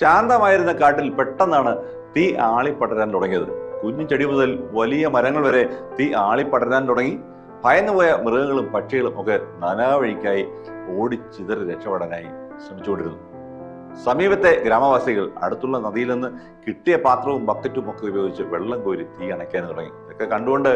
ശാന്തമായിരുന്ന കാട്ടിൽ പെട്ടെന്നാണ് തീ ആളിപ്പടരാൻ തുടങ്ങിയത്. കുഞ്ഞു ചെടി മുതൽ വലിയ മരങ്ങൾ വരെ തീ ആളിപ്പടരാൻ തുടങ്ങി. ഭയന്നുപോയ മൃഗങ്ങളും പക്ഷികളും ഒക്കെ നാനാവഴിക്കായി ഓടിച്ചിതറി രക്ഷപ്പെടാനായി ശ്രമിച്ചുകൊണ്ടിരുന്നു. സമീപത്തെ ഗ്രാമവാസികൾ അടുത്തുള്ള നദിയിൽ നിന്ന് കിട്ടിയ പാത്രവും ബക്കറ്റും ഒക്കെ ഉപയോഗിച്ച് വെള്ളം കോരി തീ അണയ്ക്കാൻ തുടങ്ങി. ഇതൊക്കെ കണ്ടുകൊണ്ട്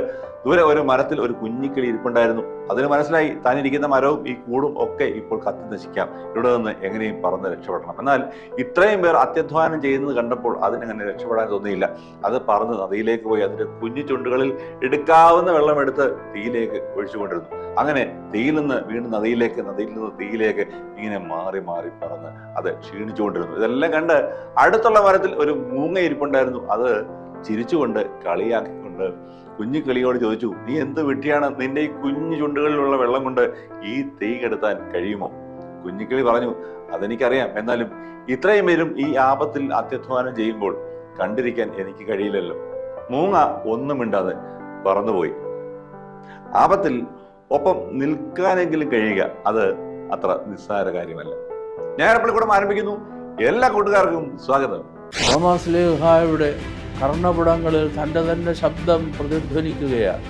ദൂരെ ഒരു മരത്തിൽ ഒരു കുഞ്ഞിക്കിളി ഇരിപ്പുണ്ടായിരുന്നു. അതിന് മനസ്സിലായി താനിരിക്കുന്ന മരവും ഈ കൂടും ഒക്കെ ഇപ്പോൾ കത്തി നശിക്കാം. ഇവിടെ നിന്ന് എങ്ങനെയും പറന്ന് രക്ഷപ്പെടണം. എന്നാൽ ഇത്രയും പേർ അത്യധ്വാനം ചെയ്യുന്നത് കണ്ടപ്പോൾ അതിനങ്ങനെ രക്ഷപ്പെടാൻ തോന്നിയില്ല. അത് പറന്ന് നദിയിലേക്ക് പോയി അതിന്റെ കുഞ്ഞു ചുണ്ടുകളിൽ എടുക്കാവുന്ന വെള്ളം എടുത്ത് തീയിലേക്ക് ഒഴിച്ചുകൊണ്ടിരുന്നു. അങ്ങനെ തീയിൽ നിന്ന് വീണ്ടും നദിയിലേക്ക് നദിയിൽ നിന്ന് തീയിലേക്ക് ഇങ്ങനെ മാറി മാറി പറന്ന് അത് ക്ഷീണിച്ചുകൊണ്ടിരുന്നു. ഇതെല്ലാം കണ്ട് അടുത്തുള്ള മരത്തിൽ ഒരു മൂങ്ങ ഇരിപ്പുണ്ടായിരുന്നു. അത് ചിരിച്ചുകൊണ്ട് കളിയാക്കിക്കൊണ്ട് കുഞ്ഞു കിളിയോട് ചോദിച്ചു നീ എന്ത് വിട്ടിയാണ് നിന്റെ ഈ കുഞ്ഞു ചുണ്ടുകളിലുള്ള വെള്ളം കൊണ്ട് ഈ തീ കെടുത്താൻ കഴിയുമോ? കുഞ്ഞിക്കിളി പറഞ്ഞു അതെനിക്കറിയാം. എന്നാലും ഇത്രയും പേരും ഈ ആപത്തിൽ അത്യധ്വാനം ചെയ്യുമ്പോൾ കണ്ടിരിക്കാൻ എനിക്ക് കഴിയില്ലല്ലോ. മൂങ്ങ ഒന്നും ഇണ്ടാതെ പറന്നുപോയി. ആപത്തിൽ ഒപ്പം നിൽക്കാനെങ്കിലും കഴിയുക അത് അത്ര നിസ്സാര കാര്യമല്ല. ഞാൻ എപ്പോഴും കൂടെ ആരംഭിക്കുന്നു. എല്ലാ കൂട്ടുകാർക്കും സ്വാഗതം. തോമസ് ലേഹായുടെ കർണപുടങ്ങളിൽ തന്റെ തന്നെ ശബ്ദം പ്രതിധ്വനിക്കുകയാണ്.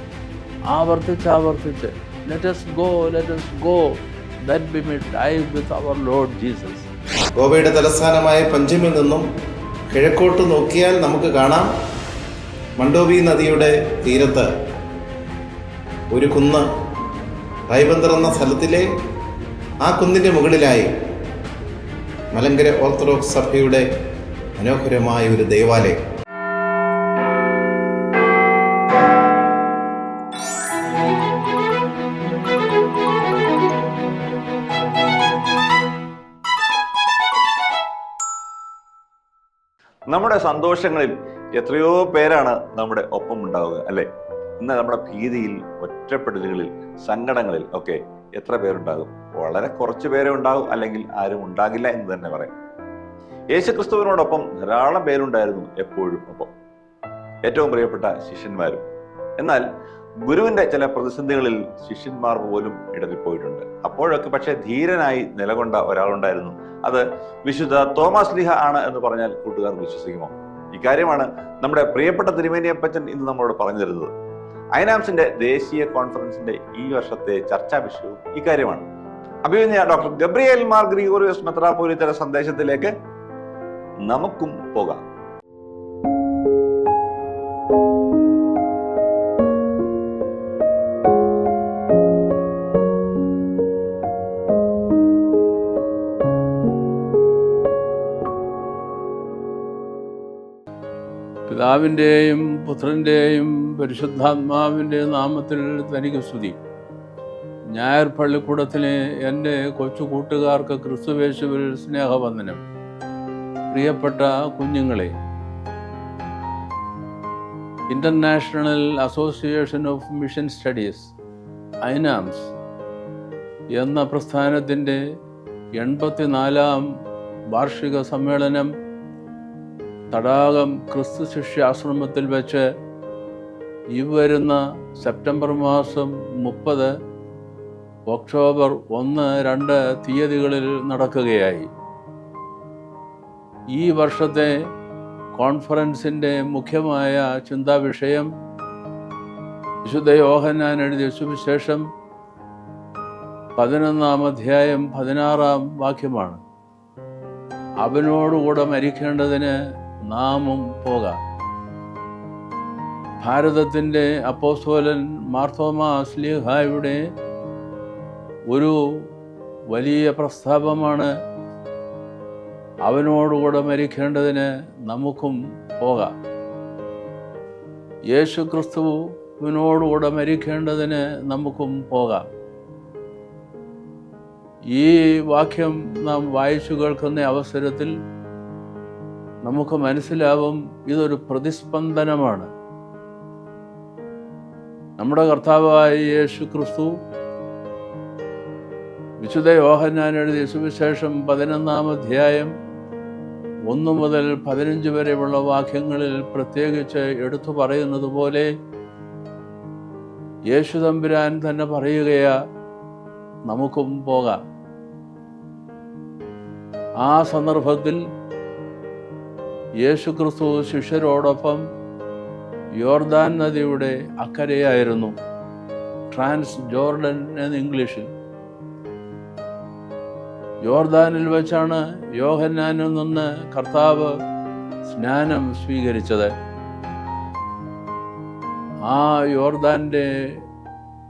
ആവർത്തിച്ച് ആവർത്തിച്ച് ലെറ്റസ് ഗോ ലെറ്റസ് ഗോ ഗോവയുടെ തലസ്ഥാനമായ പഞ്ചമിൽ നിന്നും കിഴക്കോട്ട് നോക്കിയാൽ നമുക്ക് കാണാം മണ്ടോബി നദിയുടെ തീരത്ത് ഒരു കുന്ന് റൈബന്ദർ എന്ന സ്ഥലത്തിലെ ആ കുന്നിന്റെ മുകളിലായി മലങ്കര ഓർത്തഡോക്സ് സഭയുടെ മനോഹരമായ ഒരു ദേവാലയം. നമ്മുടെ സന്തോഷങ്ങളിൽ എത്രയോ പേരാണ് നമ്മുടെ ഒപ്പം ഉണ്ടാവുക അല്ലെ? ഇന്ന് നമ്മുടെ ഭീതിയിൽ ഒറ്റപ്പെടലുകളിൽ സങ്കടങ്ങളിൽ ഒക്കെ എത്ര പേരുണ്ടാകും? വളരെ കുറച്ച് പേരെ ഉണ്ടാകും അല്ലെങ്കിൽ ആരും ഉണ്ടാകില്ല എന്ന് തന്നെ പറയാം. യേശുക്രിസ്തുവിനോടൊപ്പം ധാരാളം പേരുണ്ടായിരുന്നു എപ്പോഴും ഒപ്പം. ഏറ്റവും പ്രിയപ്പെട്ട ശിഷ്യന്മാരും. എന്നാൽ ഗുരുവിന്റെ ചില പ്രതിസന്ധികളിൽ ശിഷ്യന്മാർ പോലും ഇടറിപ്പോയിട്ടുണ്ട്. അപ്പോഴൊക്കെ പക്ഷേ ധീരനായി നിലകൊണ്ട ഒരാളുണ്ടായിരുന്നു. അത് വിശുദ്ധ തോമസ് ലിഹ ആണ് എന്ന് പറഞ്ഞാൽ കൂട്ടുകാർ വിശ്വസിക്കുമോ? ഇക്കാര്യമാണ് നമ്മുടെ പ്രിയപ്പെട്ട തിരുമേനിയപ്പച്ചൻ ഇന്ന് നമ്മളോട് പറഞ്ഞു തരുന്നത്. ഐനാംസിന്റെ ദേശീയ കോൺഫറൻസിന്റെ ഈ വർഷത്തെ ചർച്ചാ വിഷയവും ഇക്കാര്യമാണ്. അഭിമന്യ ഡോക്ടർ ഗബ്രിയേൽ മാർ ഗ്രിഗോറിയസ് മെത്രാപോലിത്തയുടെ സന്ദേശത്തിലേക്ക് നമുക്കും പോകാം. പിതാവിന്റെയും പുത്രന്റെയും പരിശുദ്ധാത്മാവിന്റെ നാമത്തിൽ തനിക്ക് സ്തുതി. ഞായർ പള്ളിക്കൂടത്തിന് എന്റെ കൊച്ചു കൂട്ടുകാർക്ക് ക്രിസ്തുവേശുവിൽ സ്നേഹവന്ദനം. പ്രിയപ്പെട്ട കുഞ്ഞുങ്ങളെ international association of mission studies ഐനാംസ് എന്ന പ്രസ്ഥാനത്തിന്റെ എൺപത്തിനാലാം വാർഷിക സമ്മേളനം തടാകം ക്രിസ്തു ശിഷ്യാശ്രമത്തിൽ വെച്ച് ഈ വരുന്ന സെപ്റ്റംബർ മാസം മുപ്പത് ഒക്ടോബർ ഒന്ന് രണ്ട് തീയതികളിൽ നടക്കുകയായി. ഈ വർഷത്തെ കോൺഫറൻസിന്റെ മുഖ്യമായ ചിന്താ വിഷയം വിശുദ്ധ യോഹന്നാൻ എഴുതിയ സുവിശേഷം പതിനൊന്നാം അധ്യായം പതിനാറാം വാക്യമാണ്. അവനോടുകൂടെ മരിക്കേണ്ടതിന് നാമും പോകാം. ഭാരതത്തിന്റെ അപ്പോസ്തോലൻ മാർത്തോമ അസ്ലിഹായുടെ ഒരു വലിയ പ്രസ്താവമാണ് അവനോടുകൂടെ മരിക്കേണ്ടതിന് നമുക്കും പോകാം. യേശു ക്രിസ്തുവിനോടുകൂടെ മരിക്കേണ്ടതിന് നമുക്കും പോകാം. ഈ വാക്യം നാം വായിച്ചു കേൾക്കുന്ന അവസരത്തിൽ നമുക്ക് മനസ്സിലാവും ഇതൊരു പ്രതിസ്പന്ദനമാണ്. നമ്മുടെ കർത്താവായ യേശു ക്രിസ്തു വിശുദ്ധ യോഹന്നാൻ എഴുതിയ സുവിശേഷം പതിനൊന്നാം അധ്യായം ഒന്ന് മുതൽ പതിനഞ്ച് വരെയുള്ള വാക്യങ്ങളിൽ പ്രത്യേകിച്ച് എടുത്തു പറയുന്നത് പോലെ യേശു തമ്പുരാൻ തന്നെ പറയുകയാ നമുക്കും പോകാം. ആ സന്ദർഭത്തിൽ യേശു ക്രിസ്തു ശിഷ്യരോടൊപ്പം യോർദാൻ നദിയുടെ അക്കരയായിരുന്നു ട്രാൻസ് ജോർഡൻ എന്ന് ഇംഗ്ലീഷിൽ. യോർദാനിൽ വെച്ചാണ് യോഹന്നാനിൽ നിന്ന് കർത്താവ് സ്നാനം സ്വീകരിച്ചത്. ആ യോർദാന്റെ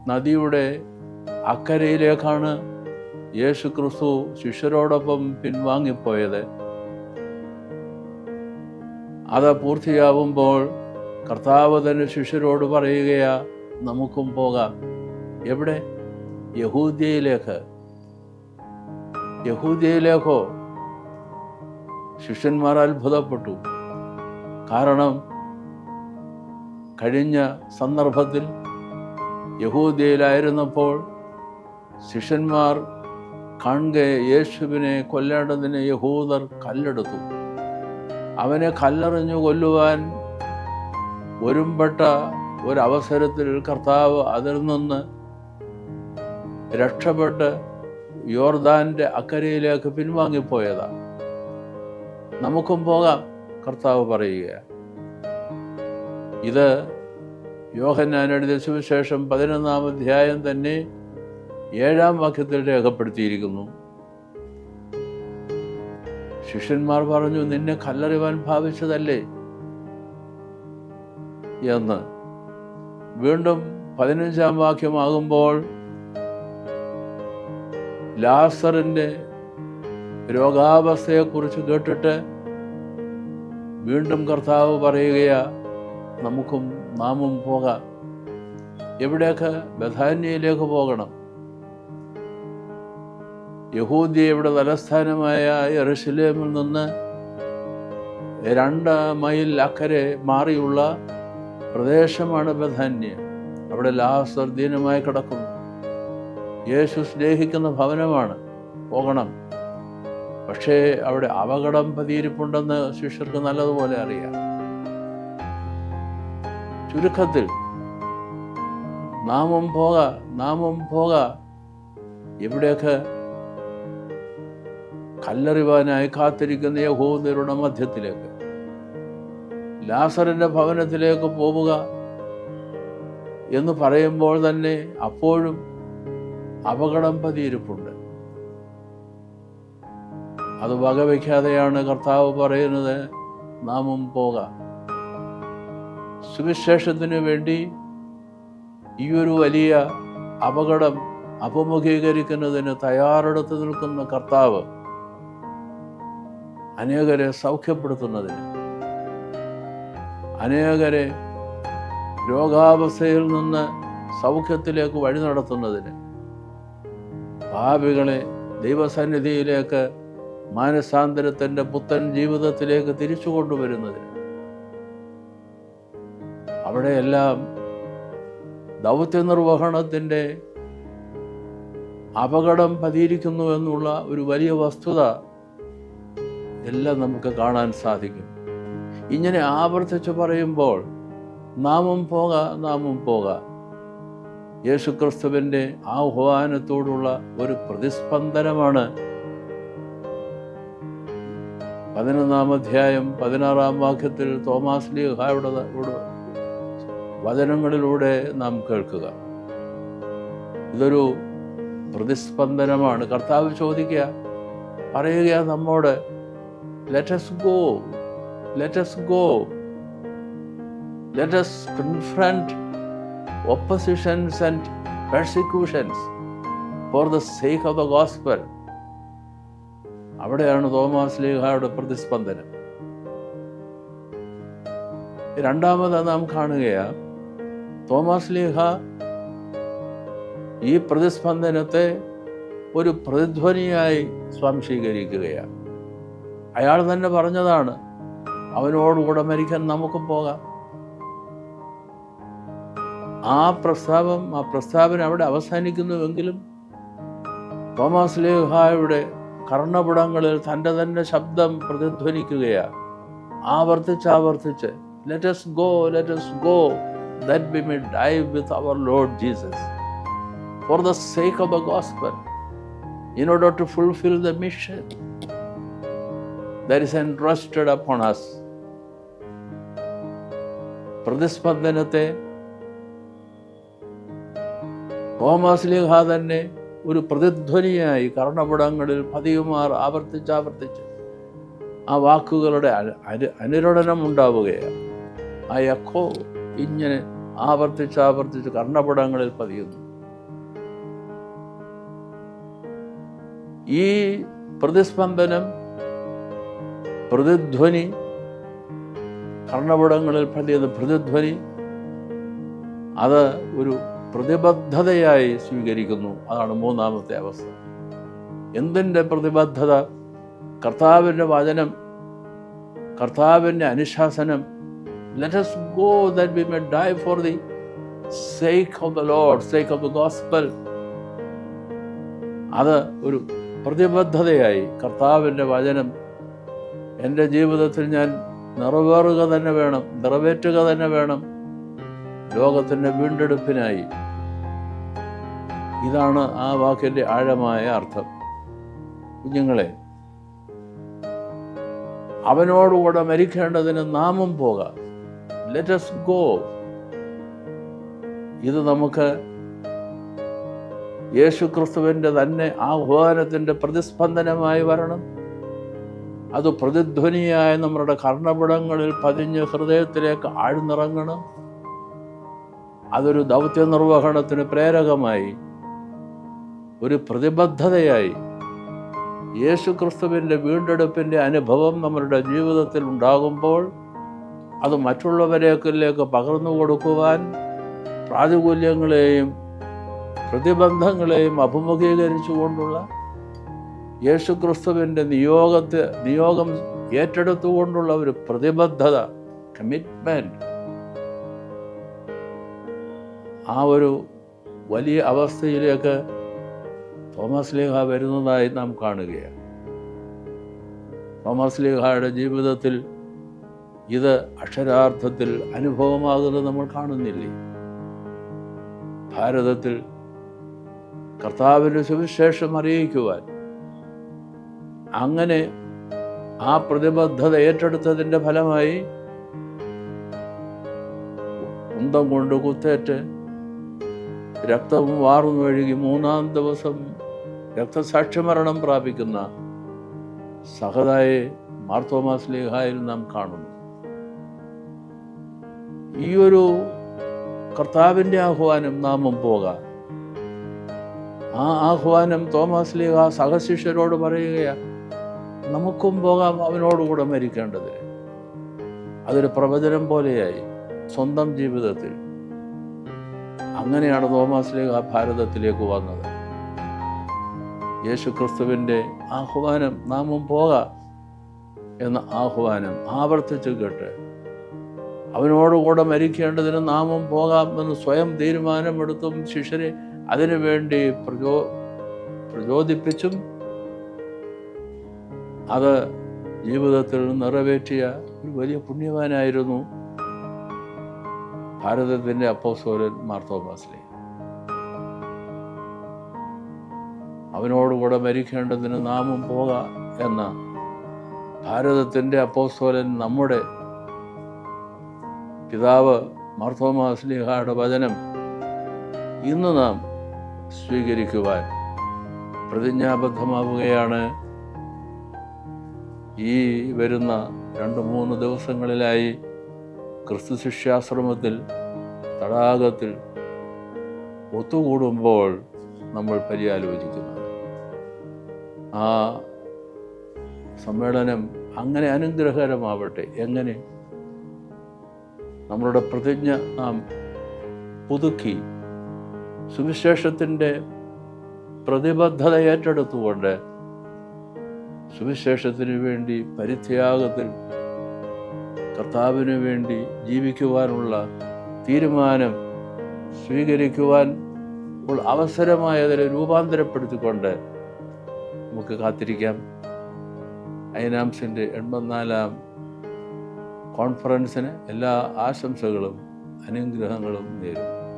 നദിയുടെ അക്കരയിലേക്കാണ് യേശു ക്രിസ്തു ശിഷ്യരോടൊപ്പം പിൻവാങ്ങിപ്പോയത്. അത് പൂർത്തിയാവുമ്പോൾ കർത്താവ് തന്നെ ശിഷ്യരോട് പറയുകയാ നമുക്കും പോകാം. എവിടെ? യഹൂദ്യയിലേക്ക്. യഹൂദ്യയിലേക്കോ ശിഷ്യന്മാർ അത്ഭുതപ്പെട്ടു കാരണം കഴിഞ്ഞ സന്ദർഭത്തിൽ യഹൂദിയയിലായിരുന്നപ്പോൾ ശിഷ്യന്മാർ കാണെ യേശുവിനെ കൊല്ലേണ്ടതിന് യഹൂദർ കല്ലെടുത്തു. അവനെ കല്ലെറിഞ്ഞു കൊല്ലുവാൻ ഒരുമ്പെട്ട ഒരവസരത്തിൽ കർത്താവ് അതിൽ നിന്ന് രക്ഷപ്പെട്ട് യോർദാന്റെ അക്കരയിലേക്ക് പിൻവാങ്ങിപ്പോയതാണ് നമുക്കും പോകാം കർത്താവ് പറയുക ഇത് യോഹന്നാൻ എഴുതിയ സുവിശേഷം പതിനൊന്നാം അധ്യായം തന്നെ ഏഴാം വാക്യത്തിൽ രേഖപ്പെടുത്തിയിരിക്കുന്നു. ശിഷ്യന്മാർ പറഞ്ഞു നിന്നെ കല്ലെറിവാൻ ഭാവിച്ചതല്ലേ? എന്ന്. വീണ്ടും പതിനഞ്ചാം വാക്യമാകുമ്പോൾ ലാസറിന്റെ രോഗാവസ്ഥയെക്കുറിച്ച് കേട്ടിട്ട് വീണ്ടും കർത്താവ് പറയുകയാ നമുക്കും നാമും പോകാം. എവിടെയൊക്കെ ബഥാന്യയിലേക്ക് പോകണം. യഹൂദിയയുടെ തലസ്ഥാനമായ എറുഷലേമിൽ നിന്ന് രണ്ട് മൈൽ അക്കരെ മാറിയുള്ള പ്രദേശമാണ് ബഥാന്യ. അവിടെ ലാസർ ദീനമായി കിടക്കുന്നു. യേശു സ്നേഹിക്കുന്ന ഭവനമാണ്. പോകണം. പക്ഷേ അവിടെ അപകടം പതിയിരിപ്പുണ്ടെന്ന് ശിഷ്യർക്ക് നല്ലതുപോലെ അറിയാം. ചുരുക്കത്തിൽ നാമം പോക നാമം പോക. എവിടെയൊക്കെ കല്ലെറിവാനായി കാത്തിരിക്കുന്ന യഹോദരുടെ മധ്യത്തിലേക്ക് ലാസറിന്റെ ഭവനത്തിലേക്ക് പോവുക എന്ന് പറയുമ്പോൾ തന്നെ അപ്പോഴും അപകടം പതിയിരിപ്പുണ്ട് അത് വകവയ്ക്കാതെയാണ് കർത്താവ് പറയുന്നത് നാമും പോകാം. സുവിശേഷത്തിന് വേണ്ടി ഈ ഒരു വലിയ അപകടം അഭിമുഖീകരിക്കുന്നതിന് തയ്യാറെടുത്ത് നിൽക്കുന്ന കർത്താവ് അനേകരെ സൗഖ്യപ്പെടുത്തുന്നതിന് അനേകരെ രോഗാവസ്ഥയിൽ നിന്ന് സൗഖ്യത്തിലേക്ക് വഴി നടത്തുന്നതിന് പാപികളെ ദൈവസന്നിധിയിലേക്ക് മാനസാന്തരത്തിന്റെ പുത്തൻ ജീവിതത്തിലേക്ക് തിരിച്ചു കൊണ്ടുവരുന്നതിന്. അവിടെയെല്ലാം ദൗത്യ നിർവഹണത്തിന്റെ അപകടം പതിയിരിക്കുന്നു എന്നുള്ള ഒരു വലിയ വസ്തുത എല്ലാം നമുക്ക് കാണാൻ സാധിക്കും. ഇങ്ങനെ ആവർത്തിച്ച് പറയുമ്പോൾ നാമം പോക നാമം പോക. യേശുക്രിസ്തുവിന്റെ ആഹ്വാനത്തോടുള്ള ഒരു പ്രതിസ്പന്ദനമാണ്. പതിനൊന്നാം അധ്യായം പതിനാറാം വാക്യത്തിൽ തോമാസ് ലീഹായുടെ വചനങ്ങളിലൂടെ നാം കേൾക്കുക. ഇതൊരു പ്രതിസ്പന്ദനമാണ്. കർത്താവ് ചോദിക്കുക പറയുക നമ്മോട് let's go let's go let's confront oppositions and persecutions for the sake of the gospel അവിടെയാണ് തോമസ് ലീഹയുടെ പ്രതിസ്പന്ദനം. രണ്ടാമത് നാം കാണുകയാണ് തോമസ് ലീഹ ഈ പ്രതിസ്പന്ദനത്തെ ഒരു പ്രതിധ്വനിയായി സ്വാംശീകരിക്കുകയാണ് അയാൾ തന്നെ പറഞ്ഞതാണ് അവനോടുകൂടെ മരിക്കാൻ നമുക്ക് പോകാം. ആ പ്രസ്താവം ആ പ്രസ്താവന അവിടെ അവസാനിക്കുന്നുവെങ്കിലും തോമസ് ലേഹായുടെ കർണപുടങ്ങളിൽ തന്റെ തന്നെ ശബ്ദം പ്രതിധ്വനിക്കുകയാണ്. ആവർത്തിച്ച് ആവർത്തിച്ച് let's go let's go that we may die with our Lord Jesus for the sake of the gospel, in order to fulfill the mission that is entrusted upon us. പ്രതിസ്പന്ദനത്തെ തോമസ് ലിഹ തന്നെ ഒരു പ്രതിധ്വനിയായി കർണപടങ്ങളിൽ പതിയുമാർ ആവർത്തിച്ചാവർത്തിച്ച് ആ വാക്കുകളുടെ അന- അനു- അനുരണനം ഉണ്ടാവുകയാണ്. ആ എക്കോ ഇങ്ങനെ ആവർത്തിച്ചാവർത്തിച്ച് കർണപടങ്ങളിൽ പതിയുന്നു. ഈ പ്രതിസ്പന്ദനം പ്രതിധ്വനി കർണപടങ്ങളിൽ പതിയുന്ന പ്രതിധ്വനി അത് ഒരു പ്രതിബദ്ധതയായി സ്വീകരിക്കുന്നു. അതാണ് മൂന്നാമത്തെ അവസ്ഥ. എന്തിന്റെ പ്രതിബദ്ധത? കർത്താവിന്റെ വചനം കർത്താവിന്റെ അനുശാസനം. Let's go that we may die for the sake of the Lord, sake of the gospel. അത് ഒരു പ്രതിബദ്ധതയായി കർത്താവിന്റെ വചനം. എന്റെ ജീവിതത്തിൽ ഞാൻ നിറവേറുക തന്നെ വേണം നിറവേറ്റുക തന്നെ വേണം. ലോകത്തിന്റെ വീണ്ടെടുപ്പിനായി. ഇതാണ് ആ വാക്കിന്റെ ആഴമായ അർത്ഥം. കുഞ്ഞുങ്ങളെ അവനോടുകൂടെ മരിക്കേണ്ടതിന് നാമം പോകാം. ലെറ്റസ് ഗോ ഇത് നമുക്ക് യേശു ക്രിസ്തുവിന്റെ തന്നെ ആഹ്വാനത്തിന്റെ പ്രതിസ്പന്ദനമായി വരണം. അത് പ്രതിധ്വനിയായ നമ്മുടെ കർണപടങ്ങളിൽ പതിഞ്ഞ് ഹൃദയത്തിലേക്ക് ആഴ്ന്നിറങ്ങണം. അതൊരു ദൗത്യ നിർവഹണത്തിന് പ്രേരകമായി ഒരു പ്രതിബദ്ധതയായി യേശു ക്രിസ്തുവിന്റെ വീണ്ടെടുപ്പിന്റെ അനുഭവം നമ്മളുടെ ജീവിതത്തിൽ ഉണ്ടാകുമ്പോൾ അത് മറ്റുള്ളവരേക്കിലേക്ക് പകർന്നു കൊടുക്കുവാൻ പ്രാതികൂല്യങ്ങളെയും പ്രതിബന്ധങ്ങളെയും അഭിമുഖീകരിച്ചുകൊണ്ടുള്ള യേശു ക്രിസ്തുവിന്റെ നിയോഗത്തെ നിയോഗം ഏറ്റെടുത്തുകൊണ്ടുള്ള ഒരു പ്രതിബദ്ധത കമ്മിറ്റ്മെന്റ് ആ ഒരു വലിയ അവസ്ഥയിലേക്ക് തോമസ് ലീഹ വരുന്നതായി നാം കാണുകയാണ്. തോമസ് ലീഹയുടെ ജീവിതത്തിൽ ഇത് അക്ഷരാർത്ഥത്തിൽ അനുഭവമാകുന്നത് നമ്മൾ കാണുന്നില്ലേ? ഭാരതത്തിൽ കർത്താവിന്റെ സുവിശേഷം അറിയിക്കുവാൻ അങ്ങനെ ആ പ്രതിബദ്ധത ഏറ്റെടുത്തതിന്റെ ഫലമായി കുന്തം കൊണ്ട് കുത്തേറ്റ് രക്തവും വാർന്നു ഒഴുകി മൂന്നാം ദിവസം രക്തസാക്ഷിമരണം പ്രാപിക്കുന്ന സഹതായെ മാർത്തോമാസ് ലേഹായിൽ നാം കാണുന്നു. ഈ ഒരു കർത്താവിന്റെ ആഹ്വാനം നാമും പോകാം. ആ ആഹ്വാനം തോമസ് ലീഗ സഹശിഷ്യരോട് പറയുകയാണ് നമുക്കും പോകാം അവനോടുകൂടെ മരിക്കേണ്ടതിന്. അതൊരു പ്രവചനം പോലെയായി സ്വന്തം ജീവിതത്തിൽ. അങ്ങനെയാണ് തോമസ് ലീഗ ഭാരതത്തിലേക്ക് വന്നത്. യേശു ക്രിസ്തുവിന്റെ ആഹ്വാനം നാമും പോക എന്ന ആഹ്വാനം ആവർത്തിച്ച് കേട്ട് അവനോടുകൂടെ മരിക്കേണ്ടതിന് നാമും പോകാം എന്ന് സ്വയം തീരുമാനമെടുത്തും ശിഷ്യരെ അതിനുവേണ്ടി പ്രചോ പ്രചോദിപ്പിച്ചും അത് ജീവിതത്തിൽ നിറവേറ്റിയ ഒരു വലിയ പുണ്യവാനായിരുന്നു ഭാരതത്തിന്റെ അപ്പോസ്തോലൻ മാർത്തോമാസ്ലി അവനോടുകൂടെ മരിക്കേണ്ടതിന് നാമും പോക എന്ന ഭാരതത്തിന്റെ അപ്പോസ്തോലൻ നമ്മുടെ പിതാവ് മാർത്തോമാസ്ലിഹയുടെ വചനം ഇന്ന് നാം സ്വീകരിക്കുവാൻ പ്രതിജ്ഞാബദ്ധമാവുകയാണ്. ഈ വരുന്ന രണ്ട് മൂന്ന് ദിവസങ്ങളിലായി ക്രിസ്തു ശിഷ്യാശ്രമത്തിൽ തടാകത്തിൽ ഒത്തുകൂടുമ്പോൾ നമ്മൾ പര്യാലോചിക്കുന്നത്. ആ സമ്മേളനം അങ്ങനെ അനുഗ്രഹകരമാവട്ടെ. എങ്ങനെ? നമ്മളുടെ പ്രതിജ്ഞ നാം പുതുക്കി. സുവിശേഷത്തിന്റെ പ്രതിബദ്ധത ഏറ്റെടുത്തുകൊണ്ട് സുവിശേഷത്തിന് വേണ്ടി പരിത്യാഗത്തിൽ കർത്താവിന് വേണ്ടി ജീവിക്കുവാനുള്ള തീരുമാനം സ്വീകരിക്കുവാൻ ഉള്ള അവസരമായതിനെ രൂപാന്തരപ്പെടുത്തിക്കൊണ്ട് നമുക്ക് കാത്തിരിക്കാം. ഐനാംസിന്റെ എൺപത്തിനാലാം കോൺഫറൻസിന് എല്ലാ ആശംസകളും അനുഗ്രഹങ്ങളും നേരും.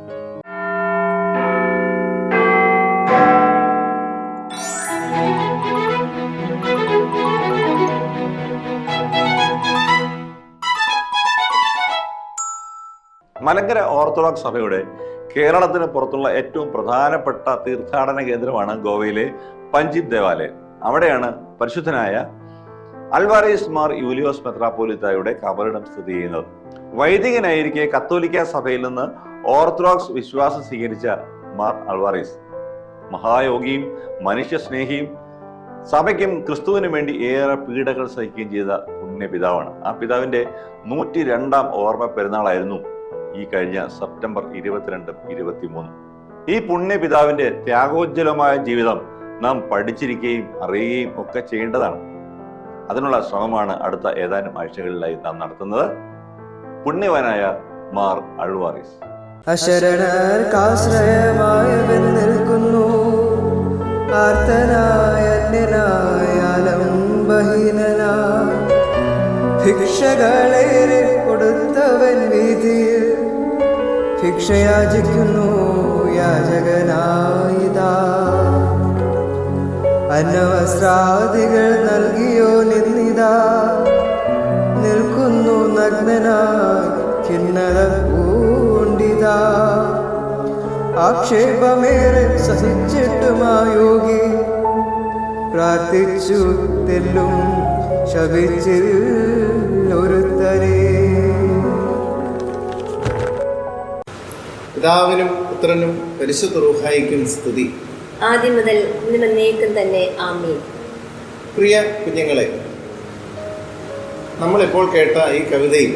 മലങ്കര ഓർത്തഡോക്സ് സഭയുടെ കേരളത്തിന് പുറത്തുള്ള ഏറ്റവും പ്രധാനപ്പെട്ട തീർത്ഥാടന കേന്ദ്രമാണ് ഗോവയിലെ പഞ്ചിബ് ദേവാലയം. അവിടെയാണ് പരിശുദ്ധനായ അൽവാരേസ് മാർ യൂലിയോസ് മെത്രാപ്പോലിത്തായുടെ കബറിടം സ്ഥിതി ചെയ്യുന്നത്. വൈദികനായിരിക്കെ കത്തോലിക്ക സഭയിൽ നിന്ന് ഓർത്തഡോക്സ് വിശ്വാസം സ്വീകരിച്ച മാർ അൽവാറീസ് മഹായോഗിയും മനുഷ്യസ്നേഹിയും സഭയ്ക്കും ക്രിസ്തുവിനും വേണ്ടി ഏറെ പീഡകൾ സഹിക്കുകയും ചെയ്ത പുണ്യപിതാവാണ്. ആ പിതാവിന്റെ നൂറ്റി രണ്ടാം ഓർമ്മ പെരുന്നാളായിരുന്നു ഈ കഴിഞ്ഞ സെപ്റ്റംബർ ഇരുപത്തിരണ്ടും ഇരുപത്തിമൂന്നും. ഈ പുണ്യപിതാവിന്റെ ത്യാഗോജ്വലമായ ജീവിതം നാം പഠിച്ചിരിക്കുകയും അറിയുകയും ഒക്കെ ചെയ്യേണ്ടതാണ്. അതിനുള്ള ശ്രമമാണ് അടുത്ത ഏതാനും ആഴ്ചകളിലായി നാം നടത്തുന്നത്. പുണ്യവാനായ മാർ അൾവാറിസ്. ഭിക്ഷകളേറെ കൊടുത്തവൻ വീതിയിൽ ഭിക്ഷയാചിക്കുന്നു യാചകനായിതാ. അന്നവസ്ത്രാദികൾ നൽകിയോ നിന്നിതാ. നിൽക്കുന്നു നഗ്നനായി ഖിന്നത പൂണ്ടിതാ. ആക്ഷേപമേറെ സഹിച്ചിട്ടുമായോഗി. പ്രാർത്ഥിച്ചു തെല്ലും ശപിച്ചിൽ പിതാവിനും പുത്രനും പരിശുദ്ധ റൂഹായിക്കും സ്തുതി. ആദ്യം മുതൽ ഇന്നുമെന്നേക്കും തന്നെ ആമീൻ. പ്രിയ കുഞ്ഞുങ്ങളെ നമ്മളിപ്പോൾ കേട്ട ഈ കവിതയിൽ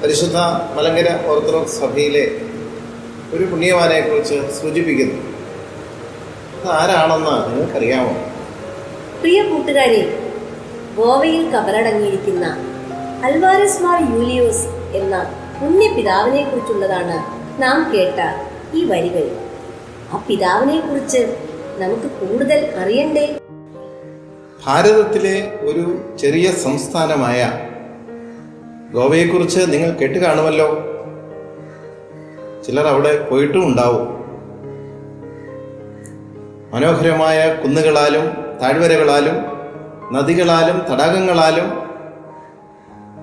പരിശുദ്ധ മലങ്കര ഓർത്തഡോക്സ് സഭയിലെ ഒരു പുണ്യവാനെ കുറിച്ച് സൂചിപ്പിക്കുന്നു. അത് ആരാണെന്ന് നിങ്ങൾക്കറിയാമോ? പ്രിയ കൂട്ടുകാരെ ഗോവയിൽ കബറടങ്ങിയിരിക്കുന്ന അൽവാരസ് മാർ യൂലിയോസ് എന്ന പുണ്യപിതാവിനെ കുറിച്ചുള്ളതാണ് നാം കേട്ട ഈ വരികൾ. ആ പിതാവിനെ കുറിച്ച് നമുക്ക് കൂടുതൽ അറിയണ്ടേ? ഭാരതത്തിലെ ഒരു ചെറിയ സംസ്ഥാനമായ ഗോവയെക്കുറിച്ച് നിങ്ങൾ കേട്ട് കാണുമല്ലോ. ചിലർ അവിടെ പോയിട്ടും ഉണ്ടാവും. മനോഹരമായ കുന്നുകളാലും താഴ്വരകളാലും നദികളാലും തടാകങ്ങളാലും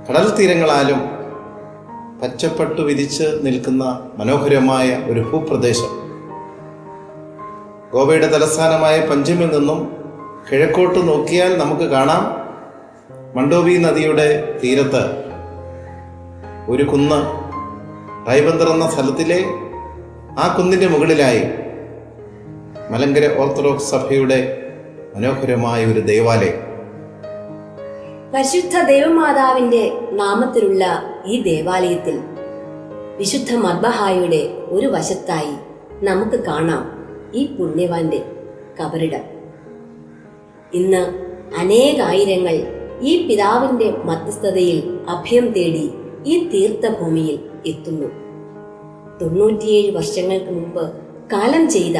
കടൽ തീരങ്ങളാലും പച്ചപ്പട്ടു വിരിച്ച് നിൽക്കുന്ന മനോഹരമായ ഒരു ഭൂപ്രദേശം. ഗോവയുടെ തലസ്ഥാനമായ പഞ്ചമിൽ നിന്നും കിഴക്കോട്ട് നോക്കിയാൽ നമുക്ക് കാണാം മണ്ടോവി നദിയുടെ തീരത്ത് ഒരു കുന്ന് റൈബന്ദർ എന്ന സ്ഥലത്തിലെ ആ കുന്നിന്റെ മുകളിലായി മലങ്കര ഓർത്തഡോക്സ് സഭയുടെ മനോഹരമായ ഒരു ദേവാലയം. പരിശുദ്ധ ദേവമാതാവിന്റെ നാമത്തിലുള്ള ഈ ദേവാലയത്തിൽ വിശുദ്ധ മർബഹായുടെ ഒരു വശത്തായി നമുക്ക് കാണാം ഈ പുണ്യവാന്റെ കബറിടം. ഇന്ന് അനേകായിരങ്ങൾ ഈ പിതാവിന്റെ മധ്യസ്ഥതയിൽ അഭയം തേടി ഈ തീർത്ഥഭൂമിയിൽ എത്തുന്നു. തൊണ്ണൂറ്റിയേഴ് വർഷങ്ങൾക്ക് മുമ്പ് കാലം ചെയ്ത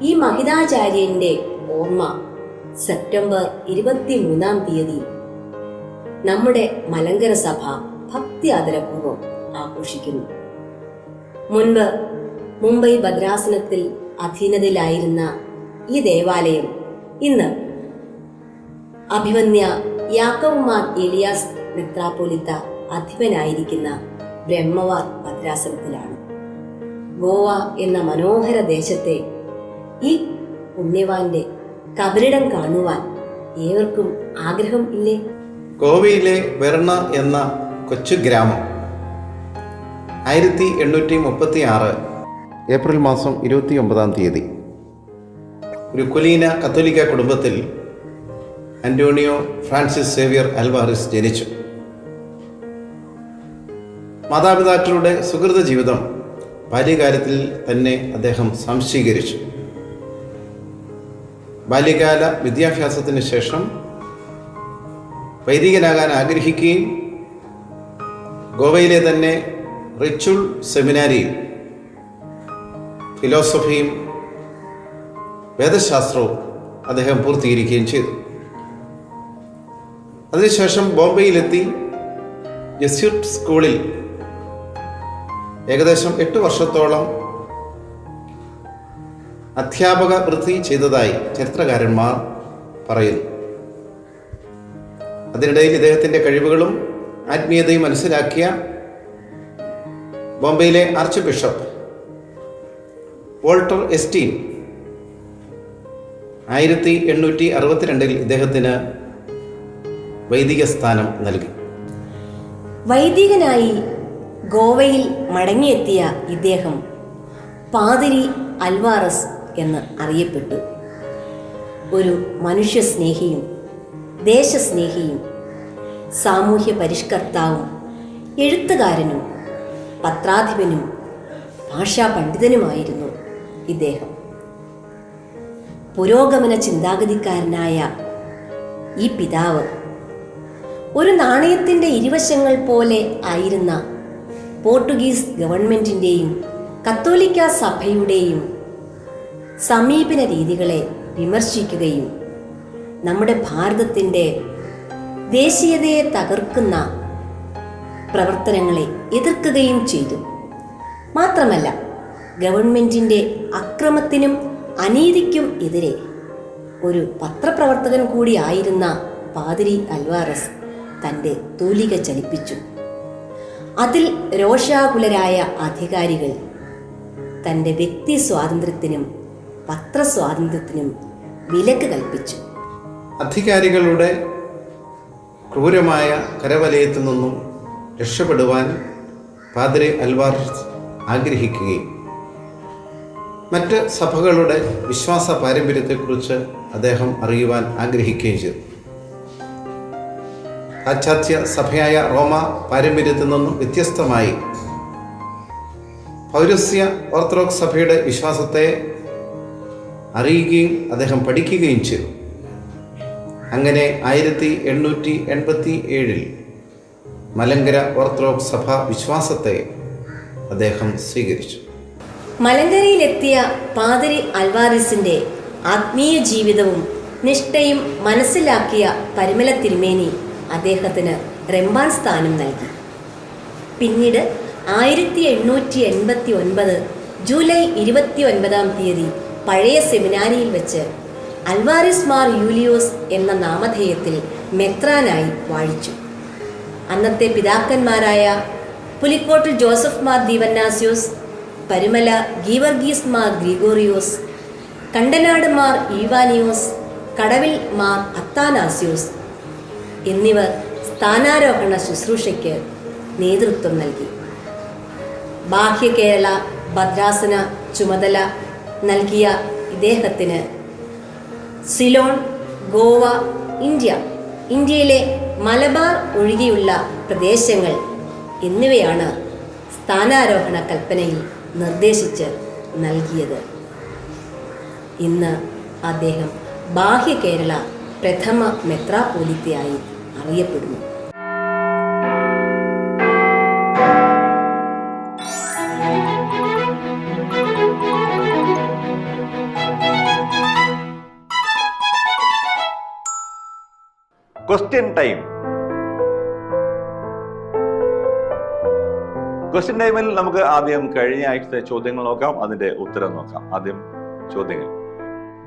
ഈ മഹിതാചാര്യന്റെ ഓർമ്മ സെപ്റ്റംബർ ഇരുപത്തി മൂന്നാം തീയതി. നമ്മുടെ മലങ്കര സഭ ഭക്തി ആദരപൂർവം ആഘോഷിക്കുന്നു. മുൻപ് മുംബൈ ഭദ്രാസനത്തിൽ അധീനതയിലായിരുന്ന ഈ ദേവാലയം ഇന്ന് അഭിമന്യ യാക്കവുമാർ എലിയാസ് മെത്രാപ്പോലിത്ത അധിപനായിരിക്കുന്ന ബ്രഹ്മവാർ ഭദ്രാസനത്തിലാണ്. ഗോവ എന്ന മനോഹര ദേശത്തെ ഈ പുണ്യവാന്റെ കബരിടം കാണുവാൻ ഏവർക്കും ആഗ്രഹം ഇല്ലേ? ഗോവയിലെ വെർണ എന്ന കൊച്ചു ഗ്രാമം. ആയിരത്തി എണ്ണൂറ്റി മുപ്പത്തി ആറ് ഏപ്രിൽ മാസം ഇരുപത്തി ഒമ്പതാം തീയതി. ഒരു കുലീന കത്തോലിക്ക കുടുംബത്തിൽ അന്റോണിയോ ഫ്രാൻസിസ് സേവിയർ അൽവാറിസ് ജനിച്ചു. മാതാപിതാക്കളുടെ സുഹൃത ജീവിതം ബാല്യകാലത്തിൽ തന്നെ അദ്ദേഹം സംശീകരിച്ചു. ബാല്യകാല വിദ്യാഭ്യാസത്തിന് ശേഷം വൈദികനാകാൻ ആഗ്രഹിക്കുകയും ഗോവയിലെ തന്നെ റിച്ചുൾ സെമിനാരിയിൽ ഫിലോസഫിയും വേദശാസ്ത്രവും അദ്ദേഹം പൂർത്തീകരിക്കുകയും ചെയ്തു. അതിനുശേഷം ബോംബെയിലെത്തി ജസ്യൂട്ട് സ്കൂളിൽ ഏകദേശം എട്ട് വർഷത്തോളം അധ്യാപക വൃത്തി ചെയ്തതായി ചരിത്രകാരന്മാർ പറയുന്നു. അതിനിടയിൽ ഇദ്ദേഹത്തിന്റെ കഴിവുകളും ആത്മീയതയും മനസ്സിലാക്കിയ ബോംബെയിലെ ആർച്ച് ബിഷപ്പ് വോൾട്ടർ എസ്റ്റീൻ ആയിരത്തി എണ്ണൂറ്റി അറുപത്തിരണ്ടിൽ ഇദ്ദേഹത്തിന് വൈദിക സ്ഥാനം നൽകി. വൈദികനായി ഗോവയിൽ മടങ്ങിയെത്തിയ ഇദ്ദേഹം പാതിരി അൽവാറസ് എന്ന് അറിയപ്പെട്ടു. ഒരു മനുഷ്യസ്നേഹിയും ദേശസ്നേഹിയും സാമൂഹ്യ പരിഷ്കർത്താവും എഴുത്തുകാരനും പത്രാധിപനും ഭാഷാ പണ്ഡിതനുമായിരുന്നു ഇദ്ദേഹം. പുരോഗമന ചിന്താഗതിക്കാരനായ ഈ പിതാവ് ഒരു നാണയത്തിന്റെ ഇരുവശങ്ങൾ പോലെ ആയിരുന്ന പോർട്ടുഗീസ് ഗവൺമെന്റിന്റെയും കത്തോലിക്ക സഭയുടെയും സമീപന രീതികളെ വിമർശിക്കുകയും നമ്മുടെ ഭാരതത്തിന്റെ ദേശീയതയെ തകർക്കുന്ന പ്രവർത്തനങ്ങളെ എതിർക്കുകയും ചെയ്തു. മാത്രമല്ല ഗവൺമെന്റിന്റെ അക്രമത്തിനും അനീതിക്കും എതിരെ ഒരു പത്രപ്രവർത്തകൻ കൂടിയായിരുന്ന പാതിരി അൽവാറസ് തന്റെ തൂലിക ചലിപ്പിച്ചു. അതിൽ രോഷാകുലരായ അധികാരികൾ തന്റെ വ്യക്തി സ്വാതന്ത്ര്യത്തിനും പത്രസ്വാതന്ത്ര്യത്തിനും വിലക്ക് കൽപ്പിച്ചു. അധികാരികളുടെ ക്രൂരമായ കരവലയത്തിൽ നിന്നും രക്ഷപ്പെടുവാൻ പാദ്രെ അൽവാർ ആഗ്രഹിക്കുകയും മറ്റ് സഭകളുടെ വിശ്വാസ പാരമ്പര്യത്തെക്കുറിച്ച് അദ്ദേഹം അറിയുവാൻ ആഗ്രഹിക്കുകയും ചെയ്തു. പാശ്ചാത്യ സഭയായ റോമ പാരമ്പര്യത്തിൽ നിന്നും വ്യത്യസ്തമായി പൗരസ്യ ഓർത്തഡോക്സ് സഭയുടെ വിശ്വാസത്തെ അറിയുകയും അദ്ദേഹം പഠിക്കുകയും ചെയ്തു. അങ്ങനെ ആയിരത്തി എണ്ണൂറ്റി എൺപത്തി ഏഴിൽ മലങ്കര ഓർത്തഡോക്സ് സഭ വിശ്വാസത്തെ അദ്ദേഹം സ്വീകരിച്ചു. മലങ്കരയിലെത്തിയ പാതിരി അൽവാരിസിന്റെ ആത്മീയ ജീവിതവും നിഷ്ഠയും മനസ്സിലാക്കിയ പരിമല തിരുമേനി അദ്ദേഹത്തിന് റെമ്പാൻ സ്ഥാനം നൽകി. പിന്നീട് ആയിരത്തി എണ്ണൂറ്റി എൺപത്തി ഒൻപത് ജൂലൈ ഇരുപത്തി ഒൻപതാം തീയതി പഴയ സെമിനാരിയിൽ വെച്ച് അൽവാരിസ് മാർ യൂലിയോസ് എന്ന നാമധേയത്തിൽ മെത്രാനായി വാഴിച്ചു. അന്നത്തെ പിതാക്കന്മാരായ പുലിക്കോട്ട് ജോസഫ് മാർ ദീവന്നാസ്യോസ് പരുമല ഗീവർഗീസ് മാർ ഗ്രിഗോറിയോസ് കണ്ടനാട് മാർ ഈവാനിയോസ് കടവിൽ മാർ അത്താനാസ്യോസ് എന്നിവർ സ്ഥാനാരോഹണ ശുശ്രൂഷയ്ക്ക് നേതൃത്വം നൽകി. ബാഹ്യ കേരള ഭദ്രാസന ചുമതല നൽകിയ ഇദ്ദേഹത്തിന് സിലോൺ ഗോവ ഇന്ത്യ. ഇന്ത്യയിലെ മലബാർ ഒഴികെയുള്ള പ്രദേശങ്ങൾ എന്നിവയാണ് സ്ഥാനാരോഹണ കൽപ്പനയിൽ നിർദ്ദേശിച്ച് നൽകിയത്. ഇന്ന് അദ്ദേഹം ബാഹ്യ കേരള പ്രഥമ മെത്രാപോലിത്തയായി അറിയപ്പെടുന്നു. ക്വസ്റ്റ്യൻ ടൈം ക്വസ്റ്റ്യൻ ടൈമിൽ നമുക്ക് ആദ്യം കഴിഞ്ഞ ആഴ്ചത്തെ ചോദ്യങ്ങൾ നോക്കാം. അതിന്റെ ഉത്തരം നോക്കാം. ആദ്യം ചോദ്യങ്ങൾ.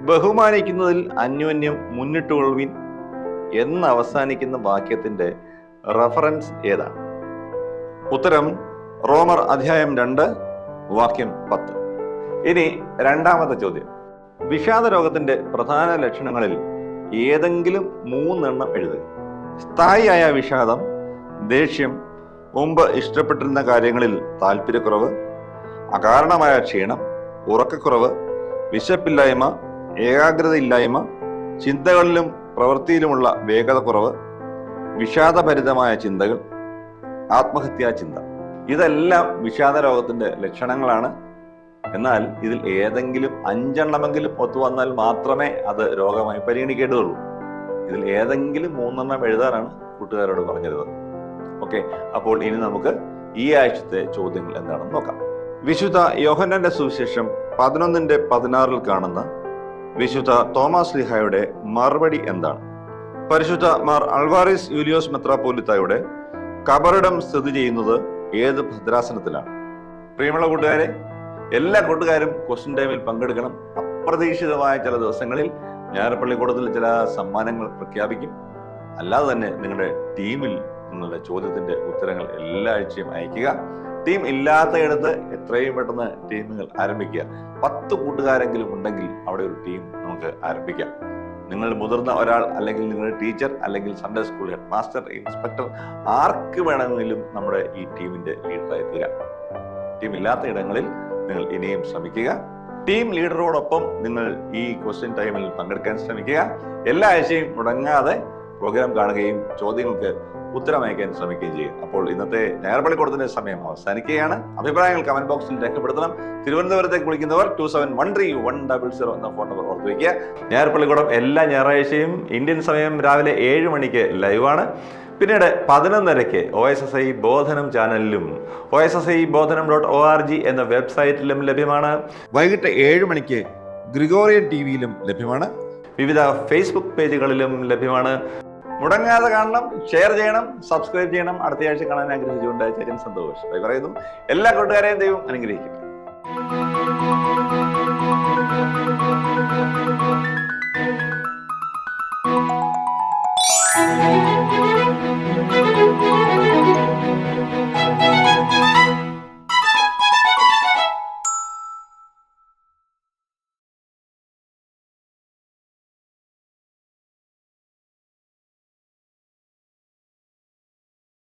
ബഹുമാനിക്കുന്നതിൽ അന്യോന്യം മുന്നിട്ടുകൊള്ളുവിൻ എന്ന് അവസാനിക്കുന്ന വാക്യത്തിന്റെ റഫറൻസ് ഏതാണ്? ഉത്തരം റോമർ അധ്യായം രണ്ട് വാക്യം പത്ത്. ഇനി രണ്ടാമത്തെ ചോദ്യം. വിഷാദ രോഗത്തിന്റെ പ്രധാന ലക്ഷണങ്ങളിൽ ഏതെങ്കിലും മൂന്നെണ്ണം എഴുതുക. സ്ഥായിയായ വിഷാദം ദേഷ്യം മുമ്പ് ഇഷ്ടപ്പെട്ടിരുന്ന കാര്യങ്ങളിൽ താല്പര്യക്കുറവ് അകാരണമായ ക്ഷീണം ഉറക്കക്കുറവ് വിശപ്പില്ലായ്മ ഏകാഗ്രതയില്ലായ്മ ചിന്തകളിലും പ്രവൃത്തിയിലുമുള്ള വേഗത കുറവ് വിഷാദഭരിതമായ ചിന്തകൾ ആത്മഹത്യാ ചിന്ത. ഇതെല്ലാം വിഷാദ രോഗത്തിന്റെ ലക്ഷണങ്ങളാണ്. എന്നാൽ ഇതിൽ ഏതെങ്കിലും അഞ്ചെണ്ണമെങ്കിലും ഒത്തു വന്നാൽ മാത്രമേ അത് രോഗമായി പരിഗണിക്കേണ്ടതുള്ളൂ. ഇതിൽ ഏതെങ്കിലും മൂന്നെണ്ണം എഴുതാനാണ് കൂട്ടുകാരോട് പറഞ്ഞത് ഓക്കെ അപ്പോൾ ഇനി നമുക്ക് ഈ ആഴ്ചത്തെ ചോദ്യങ്ങൾ എന്താണെന്ന് നോക്കാം. വിശുദ്ധ യോഹന്നന്റെ സുവിശേഷം പതിനൊന്നിന്റെ പതിനാറിൽ കാണുന്ന വിശുദ്ധ തോമസ് ലിഹായുടെ മറുപടി എന്താണ്? പരിശുദ്ധ മാർ അൾവാറിസ് യൂലിയോസ് മെത്രാപോലിത്തായുടെ കബറിടം സ്ഥിതി ചെയ്യുന്നത് ഏത് ഭദ്രാസനത്തിലാണ്? പ്രിയമുള്ള കൂട്ടുകാരെ എല്ലാ കൂട്ടുകാരും ക്വസ്റ്റ്യൻ ടൈമിൽ പങ്കെടുക്കണം. അപ്രതീക്ഷിതമായ ചില ദിവസങ്ങളിൽ ഞായറപ്പള്ളിക്കൂടത്തിൽ ചില സമ്മാനങ്ങൾ പ്രഖ്യാപിക്കും. അല്ലാതെ തന്നെ നിങ്ങളുടെ ടീമിൽ നിങ്ങളുടെ ചോദ്യത്തിന്റെ ഉത്തരങ്ങൾ എല്ലാ ആഴ്ചയും അയക്കുക ടീം ഇല്ലാത്തയിടത്ത് എത്രയും പെട്ടെന്ന് ടീമുകൾ ആരംഭിക്കുക. പത്ത് കൂട്ടുകാരെങ്കിലും ഉണ്ടെങ്കിൽ അവിടെ ഒരു ടീം നമുക്ക് ആരംഭിക്കാം. നിങ്ങൾ മുതിർന്ന ഒരാൾ അല്ലെങ്കിൽ നിങ്ങളുടെ ടീച്ചർ അല്ലെങ്കിൽ Sunday school head master inspector ആർക്ക് വേണമെങ്കിലും നമ്മുടെ ഈ ടീമിന്റെ ലീഡറായി തീരാം ടീം ഇല്ലാത്ത ഇടങ്ങളിൽ നിങ്ങൾ ഇനിയും ശ്രമിക്കുക. ടീം ലീഡറോടൊപ്പം നിങ്ങൾ ഈ ക്വസ്റ്റ്യൻ ടൈമിൽ പങ്കെടുക്കാൻ ശ്രമിക്കുക. എല്ലാ ആഴ്ചയും മുടങ്ങാതെ പ്രോഗ്രാം കാണുകയും ചോദ്യങ്ങൾക്ക് ഉത്തരം അയക്കാൻ ശ്രമിക്കുകയും ചെയ്യും അപ്പോൾ ഇന്നത്തെ ഞായർപള്ളിക്കൂടത്തിന്റെ സമയം അവസാനിക്കുകയാണ്. അഭിപ്രായങ്ങൾ കമന്റ് ബോക്സിൽ രേഖപ്പെടുത്തണം. തിരുവനന്തപുരത്തേക്ക് വിളിക്കുന്നവർ two seven one three one double zero എന്ന ഫോൺ നമ്പർ ഓർത്ത് വയ്ക്കുക ഞായർപള്ളിക്കൂടം എല്ലാ ഞായറാഴ്ചയും ഇന്ത്യൻ സമയം രാവിലെ ഏഴ് മണിക്ക് ലൈവാണ് പിന്നീട് പതിനൊന്നരയ്ക്ക് O S S I Bodhanam ചാനലിലും O S S I Bodhanam dot O R G എന്ന വെബ്സൈറ്റിലും ലഭ്യമാണ്. വൈകിട്ട് ഏഴ് മണിക്ക് ഗ്രിഗോറിയൻ ടി വിയിലും ലഭ്യമാണ്. വിവിധ ഫേസ്ബുക്ക് പേജുകളിലും ലഭ്യമാണ്. മുടങ്ങാതെ കാണണം ഷെയർ ചെയ്യണം സബ്സ്ക്രൈബ് ചെയ്യണം. അടുത്തയാഴ്ച കാണാൻ ആഗ്രഹിച്ചുകൊണ്ട് ചരിൻ സന്തോഷം. പറയുന്നു. എല്ലാ കൂട്ടുകാരെയും ദൈവം അനുഗ്രഹിക്കും Thank you. thank you